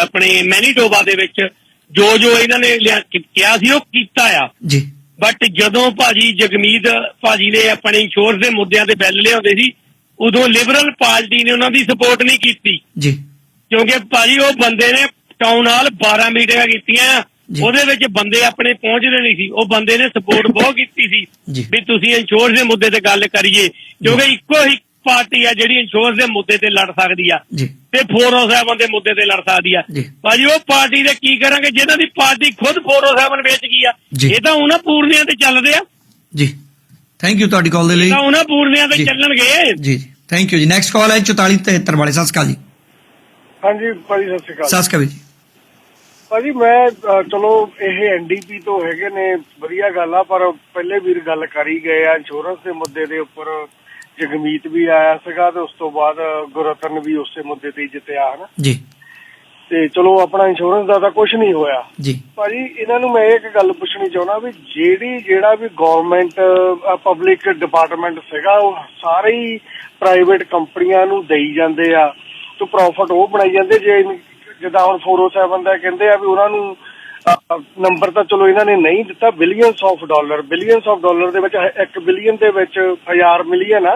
ਆਪਣੇ ਮੈਨੀਟੋਬਾ ਦੇ ਵਿੱਚ ਜੋ ਜੋ ਇਹਨਾਂ ਨੇ ਕਿਹਾ ਸੀ ਉਹ ਕੀਤਾ ਆ। ਜੀ। ਬਟ ਜਦੋਂ ਭਾਜੀ ਜਗਮੀਤ ਭਾਜੀ ਨੇ ਆਪਣੇ ਇੰਸ਼ੋਰੈਂਸ ਦੇ ਮੁੱਦਿਆਂ ਤੇ ਬਿੱਲ ਲਿਆਉਂਦੇ ਸੀ ਉਦੋਂ ਲਿਬਰਲ ਪਾਰਟੀ ਨੇ ਉਹਨਾਂ ਦੀ ਸਪੋਰਟ ਨਹੀਂ ਕੀਤੀ। ਜੀ। ਕਿਉਂਕਿ ਭਾਜੀ ਉਹ ਬੰਦੇ ਨੇ ਟਾਊਨ ਹਾਲ 12 ਮੀਟਿੰਗਾਂ ਕੀਤੀਆਂ। ਉਹਦੇ ਵਿੱਚ ਬੰਦੇ ਆਪਣੇ ਪਹੁੰਚਦੇ ਨਹੀਂ ਸੀ। ਉਹ ਬੰਦੇ ਨੇ ਸਪੋਰਟ ਬਹੁਤ ਕੀਤੀ ਸੀ। ਵੀ ਤੁਸੀਂ ਇੰਸ਼ੋਰੈਂਸ ਦੇ ਮੁੱਦੇ ਤੇ ਗੱਲ ਕਰੀਏ। ਕਿਉਂਕਿ ਇੱਕੋ ਹੀ ਪਾਰਟੀ ਆ ਜਿਹੜੀ ਇੰਸ਼ੋਰੈਂਸ ਦੇ ਮੁੱਦੇ ਤੇ ਲੜ ਸਕਦੀ ਆ। ਤੇ 407 ਦੇ ਮੁੱਦੇ ਤੇ ਲੜ ਸਕਦੀ ਆ। ਭਾਜੀ ਉਹ ਪਾਰਟੀ ਦੇ ਕੀ ਕਰਾਂਗੇ? ਜਿਹਨਾਂ ਦੀ ਪਾਰਟੀ ਖੁਦ 407 ਵੇਚ ਗਈ ਆ। ਇਹ ਤਾਂ ਉਹਨਾਂ ਪੂਰਨਿਆਂ ਤੇ ਚੱਲਦੇ ਆ। ਜੀ। ਥੈਂਕ ਯੂ ਤੁਹਾਡੀ ਕਾਲ ਦੇ ਲਈ। ਤਾਂ ਉਹਨਾਂ ਪੂਰਨਿਆਂ ਤੇ। ਚੱਲਣਗੇ। ਜੀ ਜੀ। ਥੈਂਕ ਯੂ ਜੀ। ਨੈਕਸਟ ਕਾਲ ਹੈ 44 73 ਵਾਲੇ। ਸਤਿ ਸ਼੍ਰੀ ਅਕਾਲ ਜੀ। ਹਾਂਜੀ ਭਾਜੀ ਸਤਿ ਸ਼੍ਰੀ ਅਕਾਲ। ਸਤਿ ਸ਼੍ਰੀ ਅਕਾਲ ਜੀ। ਭਾਜੀ ਮੈਂ ਚਲੋ ਇਹ ਐਨਡੀਪੀ ਤੋਂ ਹੈਗੇ ਨੇ ਵਧੀਆ ਗੱਲ ਆ ਪਰ ਪਹਿਲੇ ਵੀਰ ਗੱਲ ਕਰੀ ਗਏ ਆ ਇੰਸ਼ੋਰੈਂਸ ਦੇ ਮੁੱਦੇ ਦੇ ਉੱਪਰ। ਜਗਮੀਤ ਵੀ ਆਇਆ ਸੀਗਾ ਤੇ ਉਸ ਤੋਂ ਬਾਅਦ ਗੁਰਰਤਨ ਵੀ ਉਸੇ ਮੁੱਦੇ ਤੇ ਜਿੱਤਿਆ ਹਨਾ ਜੀ। ਤੇ ਚਲੋ ਆਪਣਾ ਇੰਸ਼ੋਰੈਂਸ ਦਾ ਤਾਂ ਕੁਝ ਨਹੀਂ ਹੋਇਆ। ਜੀ। ਭਾਜੀ ਇਹਨਾਂ ਨੂੰ ਮੈਂ ਇੱਕ ਗੱਲ ਪੁੱਛਣੀ ਚਾਹੁੰਦਾ ਵੀ ਜਿਹੜੀ ਜਿਹੜਾ ਵੀ ਗਵਰਨਮੈਂਟ ਪਬਲਿਕ ਡਿਪਾਰਟਮੈਂਟ ਸੀਗਾ ਉਹ ਸਾਰੇ ਹੀ ਪ੍ਰਾਈਵੇਟ ਕੰਪਨੀਆਂ ਨੂੰ ਦੇਈ ਜਾਂਦੇ ਆ ਤੇ ਪ੍ਰੋਫਿਟ ਉਹ ਬਣਾਈ ਜਾਂਦੇ ਜੇ ਜਿੱਦਾਂ ਹੁਣ 407 ਦਾ ਕਹਿੰਦੇ ਆ ਵੀ ਉਹਨਾਂ ਨੂੰ ਨੰਬਰ ਤਾਂ ਚਲੋ ਇਹਨਾਂ ਨੇ ਨਹੀਂ ਦਿੱਤਾ billions of dollar billions of dollar ਦੇ ਵਿੱਚ 1 ਬਿਲੀਅਨ ਦੇ ਵਿੱਚ 1000 ਮਿਲੀਅਨ ਆ।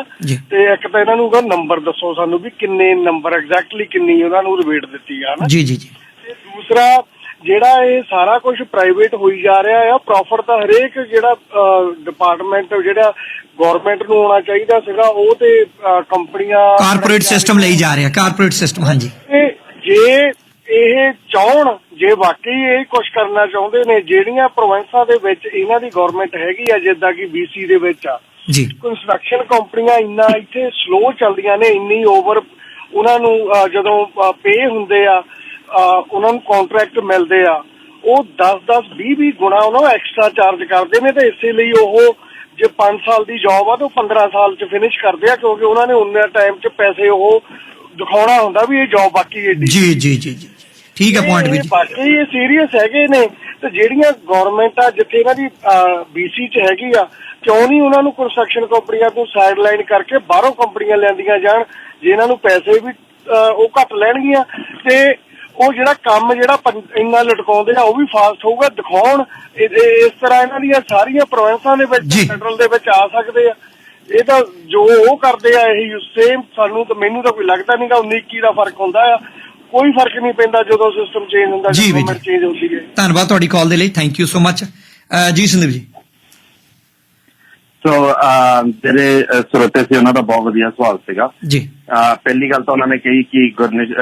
ਤੇ ਇੱਕ ਤਾਂ ਇਹਨਾਂ ਨੂੰ ਕਹਿੰਦਾ ਨੰਬਰ ਦੱਸੋ ਸਾਨੂੰ ਵੀ ਕਿੰਨੇ ਨੰਬਰ ਐਗਜ਼ੈਕਟਲੀ ਕਿੰਨੀ ਉਹਨਾਂ ਨੂੰ ਰਿਬੇਟ ਦਿੱਤੀ ਆ ਨਾ ਜੀ ਜੀ ਜੀ। ਤੇ ਦੂਸਰਾ ਜਿਹੜਾ ਇਹ ਸਾਰਾ ਕੁਝ ਪ੍ਰਾਈਵੇਟ ਹੋਈ ਜਾ ਰਿਹਾ ਆ ਪ੍ਰੋਫਿਟ ਤਾਂ ਹਰੇਕ ਜਿਹੜਾ ਡਿਪਾਰਟਮੈਂਟ ਜਿਹੜਾ ਗਵਰਨਮੈਂਟ ਨੂੰ ਆਉਣਾ ਚਾਹੀਦਾ ਸੀਗਾ ਉਹ ਤੇ ਕੰਪਨੀਆਂ ਕਾਰਪੋਰੇਟ ਸਿਸਟਮ ਲਈ ਜਾ ਰਿਹਾ ਕਾਰਪੋਰੇਟ ਸਿਸਟਮ ਹਾਂਜੀ। ਜੇ ਇਹ ਚਾਹਣ ਜੇ ਵਾਕਈ ਇਹ ਕੁਝ ਕਰਨਾ ਚਾਹੁੰਦੇ ਨੇ ਜਿਹੜੀਆਂ ਪ੍ਰੋਵਿੰਸਾਂ ਦੇ ਵਿੱਚ ਇਹਨਾਂ ਦੀ ਗਵਰਨਮੈਂਟ ਹੈਗੀ ਆ ਜਿੱਦਾਂ ਕਿ BC ਦੇ ਵਿੱਚ ਆ। ਜੀ। ਕੰਸਟਰਕਸ਼ਨ ਕੰਪਨੀਆਂ ਇੰਨਾ ਇੱਥੇ ਸਲੋ ਚੱਲਦੀਆਂ ਨੇ ਇੰਨੀ ਓਵਰ ਉਹਨਾਂ ਨੂੰ ਜਦੋਂ ਪੇ ਹੁੰਦੇ ਆ ਉਹਨਾਂ ਨੂੰ ਕੰਟਰੈਕਟ ਮਿਲਦੇ ਆ। ਉਹ 10-10 20-20 ਗੁਣਾ ਉਹਨਾਂ ਨੂੰ ਐਕਸਟਰਾ ਚਾਰਜ ਕਰਦੇ ਨੇ ਤੇ ਇਸੇ ਲਈ ਉਹ ਜੇ 5 ਸਾਲ ਦੀ ਜੌਬ ਆ ਤਾਂ ਉਹ 15 ਸਾਲ ਚ ਫਿਨਿਸ਼ ਕਰਦੇ ਆ ਕਿਉਂਕਿ ਉਹਨਾਂ ਨੇ ਉਨੇ ਟਾਈਮ ਚ ਪੈਸੇ ਉਹ ਦਿਖਾਉਣਾ ਹੁੰਦਾ ਵੀ ਇਹ ਜੌਬ ਬਾਕੀ ਏਡੀ ਜੀ ਜੀ ਜੀ ਜੀ। ਠੀਕ ਹੈ ਪੁਆਇੰਟ ਵੀ ਇਹ ਜੀ। ਬਾਕੀ ਇਹ ਸੀਰੀਅਸ ਹੈਗੇ ਨੇ ਤੇ ਜਿਹੜੀਆਂ ਗਵਰਨਮੈਂਟ ਆ ਜਿੱਥੇ ਇਹਨਾਂ ਦੀ ਬੀਸੀ ਚ ਹੈਗੀ ਆ ਕਿਉਂ ਨਹੀਂ ਉਹਨਾਂ ਨੂੰ ਕੰਸਟਰਕਸ਼ਨ ਕੰਪਨੀਆਂ ਤੋਂ ਸਾਈਡ ਲਾਈਨ ਕਰਕੇ ਬਾਹਰੋਂ ਕੰਪਨੀਆਂ ਲੈਂਦੀਆਂ ਜਾਣ ਜੇ ਇਹਨਾਂ ਨੂੰ ਪੈਸੇ ਵੀ ਉਹ ਘੱਟ ਲੈਣਗੀਆਂ ਤੇ ਉਹ ਜਿਹੜਾ ਕੰਮ ਜਿਹੜਾ ਇੰਨਾ ਲਟਕਾਉਂਦੇ ਆ ਉਹ ਵੀ ਫਾਸਟ ਹੋਊਗਾ ਦਿਖਾਉਣ। ਇਸ ਤਰ੍ਹਾਂ ਇਹਨਾਂ ਦੀਆਂ ਸਾਰੀਆਂ ਪ੍ਰੋਵਿੰਸਾਂ ਦੇ ਵਿੱਚ। ਫੈਡਰਲ ਦੇ ਵਿੱਚ ਆ ਸਕਦੇ ਆ। ਇਹ ਤਾਂ ਜੋ ਉਹ ਕਰਦੇ ਆ ਇਹ ਸੇਮ ਸਾਨੂੰ ਤਾਂ ਮੈਨੂੰ ਤਾਂ ਕੋਈ ਲੱਗਦਾ ਨਹੀਂਗਾ 19 21 ਦਾ ਫ਼ਰਕ ਹੁੰਦਾ ਆ। ਕੋਈ ਫ਼ਰਕ ਨਹੀਂ ਪੈਂਦਾ ਜਦੋਂ ਸਿਸਟਮ ਚੇਂਜ ਹੁੰਦਾ ਜੀ, ਵੀ ਗਵਰਨਮੈਂਟ ਜੀ। ਚੇਂਜ ਹੁੰਦੀ ਹੈ। ਧੰਨਵਾਦ ਤੁਹਾਡੀ ਕਾਲ ਦੇ ਲਈ ਥੈਂਕ ਯੂ ਸੋ ਮਚ ਜੀ ਸੰਦੀਪ ਜੀ। ਸੋ ਜਿਹੜੇ ਸਰੋਤੇ ਸੀ ਉਹਨਾਂ ਦਾ ਬਹੁਤ ਵਧੀਆ ਸਵਾਲ ਸੀਗਾ। ਜੀ। ਪਹਿਲੀ ਗੱਲ ਤਾਂ ਉਹਨਾਂ ਨੇ ਕਹੀ ਕਿ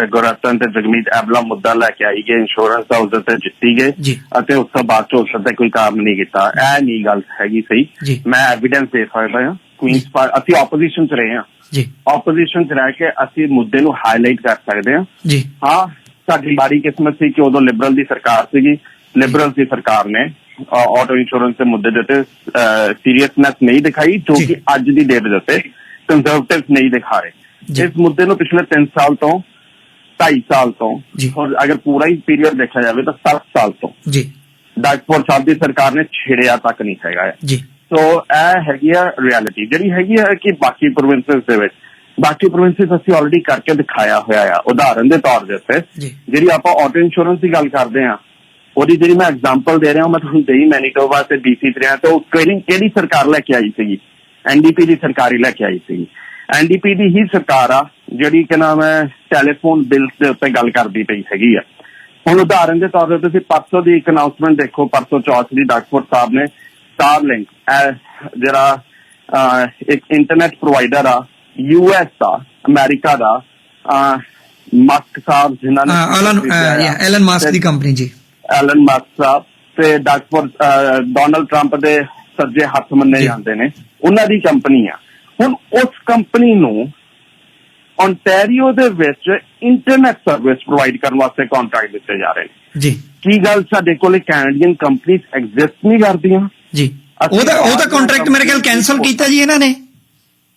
ਗੁਰਰਤਨ ਤੇ ਜਗਮੀਤ ਐਬਲਾ ਮੁੱਦਾ ਲੈ ਕੇ ਆਈ ਗਏ ਇੰਸ਼ੋਰੈਂਸ ਦਾ ਉਸ ਤੇ ਜਿੱਤੀ ਗਏ। ਅਤੇ ਉਸ ਤੋਂ ਬਾਅਦ ਚ ਉਸ ਤੇ ਕੋਈ ਕੰਮ ਨਹੀਂ ਕੀਤਾ। ਇਹ ਨਹੀਂ ਗੱਲ ਹੈਗੀ। ਸਹੀ। ਮੈਂ ਐਵੀਡੈਂਸ ਦੇ ਸਕਦਾ ਹਾਂ। ਕੁਈਨਸ ਪਾਰਕ ਅਸੀਂ ਆਪੋਜੀਸ਼ਨ ਚ ਰਹੇ ਹਾਂ। ਜੀ। ਆਪੋਜੀਸ਼ਨ ਚ ਰਹਿ ਕੇ ਅਸੀਂ ਮੁੱਦੇ ਨੂੰ ਹਾਈਲਾਈਟ ਕਰ ਸਕਦੇ ਹਾਂ। ਜੀ। ਹਾਂ ਸਾਡੀ ਮਾੜੀ ਕਿਸਮਤ ਸੀ ਕਿ ਉਦੋਂ ਲਿਬਰਲ ਦੀ ਸਰਕਾਰ ਸੀਗੀ। ਲਿਬਰਲ ਦੀ ਸਰਕਾਰ ਨੇ ਆਟੋ ਇੰਸ਼ੋਰੈਂਸ ਦੇ ਮੁੱਦੇ ਦੇ ਸੀਰੀਅਸਨੈਸ ਨਹੀਂ ਦਿਖਾਈ ਜੋ। ਕਿ ਅੱਜ ਦੀ ਡੇਟ ਦੇ ਉੱਤੇ ਕੰਜ਼ਰਵੇਟਿਵਸ ਨਹੀਂ ਦਿਖਾ। ਰਹੇ। ਇਸ ਮੁੱਦੇ ਨੂੰ ਪਿਛਲੇ 3 ਸਾਲ ਤੋਂ 2.5 ਸਾਲ ਤੋਂ। ਔਰ ਅਗਰ ਪੂਰਾ ਹੀ ਪੀਰੀਅਡ ਦੇਖਿਆ ਜਾਵੇ ਤਾਂ 7 ਸਾਲ ਤੋਂ। ਜੀ। ਡਾਕਟਰ ਸਾਹਿਬ ਦੀ ਸਰਕਾਰ ਨੇ ਛੇੜਿਆ ਤੱਕ ਨਹੀਂ ਹੈਗਾ। ਜੀ। ਸੋ ਇਹ ਹੈਗੀ ਆ ਰਿਐਲਿਟੀ ਜਿਹੜੀ ਹੈਗੀ ਆ ਕਿ ਬਾਕੀ ਪ੍ਰੋਵਿੰਸਸ ਦੇ ਵਿੱਚ ਬਾਕੀ ਪ੍ਰੋਵਿੰਸਸ ਅਸੀਂ ਆਲਰੇਡੀ ਕਰਕੇ ਦਿਖਾਇਆ ਹੋਇਆ ਆ। ਉਦਾਹਰਨ ਦੇ ਤੌਰ ਦੇ ਉੱਤੇ। ਜਿਹੜੀ ਆਪਾਂ ਆਟੋ ਇੰਸ਼ੋਰੈਂਸ ਦੀ ਗੱਲ ਕਰਦੇ ਆ ਉਹਦੀ ਜਿਹੜੀ ਮੈਂ ਐਗਜ਼ਾਮਪਲ ਦੇ ਰਿਹਾ ਹਾਂ ਮੈਂ ਤੁਹਾਨੂੰ ਦੇਈ ਮੈਨੀਟੋਬਾ ਤੇ ਬੀਸੀ ਤੇ ਰਿਹਾ ਤੇ ਕਿਹੜੀ ਕਿਹੜੀ ਸਰਕਾਰ ਲੈ ਕੇ ਆਈ ਸੀਗੀ? ਐਨਡੀਪੀ ਦੀ ਸਰਕਾਰੀ ਲੈ ਕੇ ਆਈ ਸੀਗੀ। ਐਨਡੀਪੀ ਦੀ ਹੀ ਸਰਕਾਰ ਆ ਜਿਹੜੀ ਕਿ ਨਾਮ ਹੈ ਟੈਲੀਫੋਨ ਬਿੱਲ ਦੇ ਉੱਤੇ ਗੱਲ ਕਰਦੀ ਪਈ ਹੈਗੀ ਆ। ਹੁਣ ਉਦਾਹਰਨ ਦੇ ਤੌਰ ਤੇ ਤੁਸੀਂ ਪਰਸੋਂ ਦੀ ਇੱਕ ਅਨਾਉਂਸਮੈਂਟ ਦੇਖੋ ਪਰਸੋਂ ਚੌਥ ਦੀ ਡਾਕਟਰ ਸਾਹਿਬ ਨੇ ਸਟਾਰਲਿੰਕ ਜਿਹੜਾ ਇੱਕ ਇੰਟਰਨੈਟ ਪ੍ਰੋਵਾਈਡਰ ਆ ਯੂਐਸ ਦਾ ਅਮਰੀਕਾ ਦਾ ਮਸਕ ਸਾਹਿਬ ਜਿਨ੍ਹਾਂ ਨੇ ਐਲਨ। ਐਲਨ ਮਾਸਕ ਦੀ ਕੰਪਨੀ ਜੀ। ਐਲਨ ਮਸਕ ਸਾਹਿਬ ਤੇ ਡਾਕਟਰ ਡੋਨਲਡ ਟਰੰਪ ਦੇ ਸੱਜੇ ਹੱਥ ਮੰਨੇ। ਜਾਂਦੇ ਨੇ। ਉਹਨਾਂ ਦੀ ਕੰਪਨੀ ਆ। ਹੁਣ ਉਸ ਕੰਪਨੀ ਨੂੰ ਓਨਟਾਰੀਓ ਦੇ ਵਿੱਚ ਇੰਟਰਨੈਟ ਸਰਵਿਸ ਪ੍ਰੋਵਾਈਡ ਕਰਨ ਵਾਸਤੇ ਕੰਟਰੈਕਟ ਦਿੱਤੇ ਜਾ ਰਹੇ ਨੇ। ਜੀ। ਕੀ ਗੱਲ ਸਾਡੇ ਕੋਲੇ ਕੈਨੇਡੀਅਨ ਕੰਪਨੀਆਂ ਐਗਜ਼ਿਸਟ ਨਹੀਂ ਕਰਦੀਆਂ? ਜੀ। ਉਹਦਾ ਉਹਦਾ ਕੰਟਰੈਕਟ ਮੇਰੇ ਖਿਆਲ ਕੈਨਸਲ ਕੀਤਾ ਜੀ ਇਹਨਾਂ ਨੇ?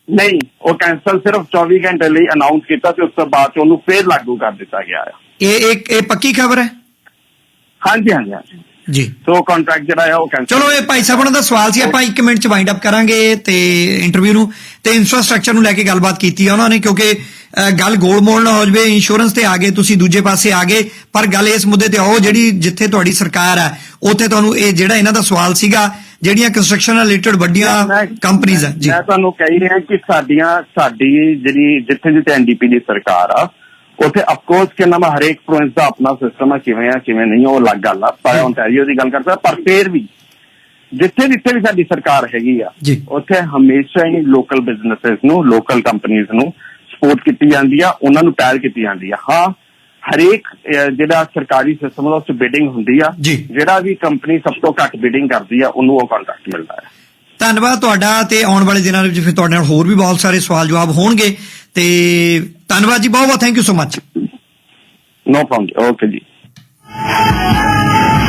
ਨਹੀਂ ਉਹ ਕੈਨਸਲ ਸਿਰਫ 24 ਘੰਟੇ ਲਈ ਅਨਾਉਂਸ ਕੀਤਾ ਤੇ ਉਸ ਤੋਂ ਬਾਅਦ ਉਹਨੂੰ ਫੇਰ ਲਾਗੂ ਕਰ ਦਿੱਤਾ ਗਿਆ ਹੈ ਇਹ ਇੱਕ ਇਹ ਪੱਕੀ ਖਬਰ ਹੈ? ਹਾਂਜੀ ਹਾਂਜੀ ਜੀ। ਸੋ ਕੰਟਰੈਕਟ ਜਿਹੜਾ ਹੈ ਉਹ ਕੈਨਸਲ ਚਲੋ ਇਹ ਭਾਈ ਸਾਹਿਬ ਉਹਨਾਂ ਦਾ ਸਵਾਲ ਸੀ ਆਪਾਂ 1 ਮਿੰਟ ਚ ਵਾਈਂਡ ਅਪ ਕਰਾਂਗੇ ਤੇ ਇੰਟਰਵਿਊ ਨੂੰ ਤੇ ਇਨਫਰਾਸਟ੍ਰਕਚਰ ਨੂੰ ਲੈ ਕੇ ਗੱਲਬਾਤ ਕੀਤੀ ਆ ਉਹਨਾਂ ਨੇ ਕਿਉਂਕਿ ਗੱਲ ਗੋਲ ਮੋਲ ਨਾ ਹੋ ਜਵੇ ਇੰਸ਼ੋਰੈਂਸ ਤੇ ਆ ਗਏ ਤੁਸੀਂ ਦੂਜੇ ਪਾਸੇ ਆ ਗਏ ਪਰ ਗੱਲ ਇਸ ਮੁੱਦੇ ਤੇ ਆਓ ਜਿਹੜੀ ਜਿੱਥੇ ਤੁਹਾਡੀ ਸਰਕਾਰ ਹੈ ਉੱਥੇ ਤੁਹਾਨੂੰ ਇਹ ਜਿਹੜਾ ਇਹਨਾਂ ਦਾ ਸਵਾਲ ਸੀਗਾ ਜਿਹੜੀਆਂ ਕੰਸਟਰਕਸ਼ਨ ਨਾਲ ਰਿਲੇਟਡ ਵੱਡੀਆਂ ਕੰਪਨੀਆਂ ਆ ਜੀ। ਮੈਂ ਤੁਹਾਨੂੰ ਕਹਿ ਰਿਹਾ ਕਿ ਸਾਡੀਆਂ ਸਾਡੀ ਜਿਹੜੀ ਜਿੱਥੇ ਜਿੱਥੇ ਐਨਡੀਪੀ ਦੀ ਸਰਕਾਰ ਆ ਉੱਥੇ ਅਫਕੋਰਸ ਕਿ ਨਾਮ ਹਰੇਕ ਪ੍ਰੋਵਿੰਸ ਦਾ ਆਪਣਾ ਸਿਸਟਮ ਆ ਕਿਵੇਂ ਆ ਕਿਵੇਂ ਨਹੀਂ ਉਹ ਅਲੱਗ ਗੱਲ ਆ। ਪਰ ਓਨਟਾਰੀਓ ਦੀ ਗੱਲ ਕਰਦਾ ਪਰ ਫੇਰ ਵੀ ਜਿੱਥੇ ਜਿੱਥੇ ਵੀ ਸਾਡੀ ਸਰਕਾਰ ਹੈਗੀ ਆ। ਉੱਥੇ ਹਮੇਸ਼ਾ ਹੀ ਲੋਕਲ ਬਿਜ਼ਨੈਸਸ ਨੂੰ ਲੋਕਲ ਕੰਪਨੀਆਂ ਨੂੰ ਸਪੋਰਟ ਕੀਤੀ ਜਾਂਦੀ ਆ ਉਹਨਾਂ ਨੂੰ ਪਹਿਲ ਕੀਤੀ ਜਾਂਦੀ ਆ। ਹਾਂ ਹਰੇਕ ਜਿਹੜਾ ਸਰਕਾਰੀ ਸਿਸਟਮ ਦਾ ਉਸ ਬਿਡਿੰਗ ਹੁੰਦੀ ਆ। ਜਿਹੜਾ ਵੀ ਕੰਪਨੀ ਸਭ ਤੋਂ ਘੱਟ ਬਿਡਿੰਗ ਕਰਦੀ ਆ ਉਹਨੂੰ ਉਹ ਕੰਟਰੈਕਟ ਮਿਲਦਾ ਹੈ। ਧੰਨਵਾਦ ਤੁਹਾਡਾ ਤੇ ਆਉਣ ਵਾਲੇ ਦਿਨਾਂ ਵਿੱਚ ਫਿਰ ਤੁਹਾਡੇ ਨਾਲ ਹੋਰ ਵੀ ਬਹੁਤ ਸਾਰੇ ਸਵਾਲ ਜਵਾਬ ਹੋਣਗੇ। ਤੇ ਧੰਨਵਾਦ ਜੀ ਬਹੁਤ ਬਹੁਤ thank you so much no problem okay ਜੀ।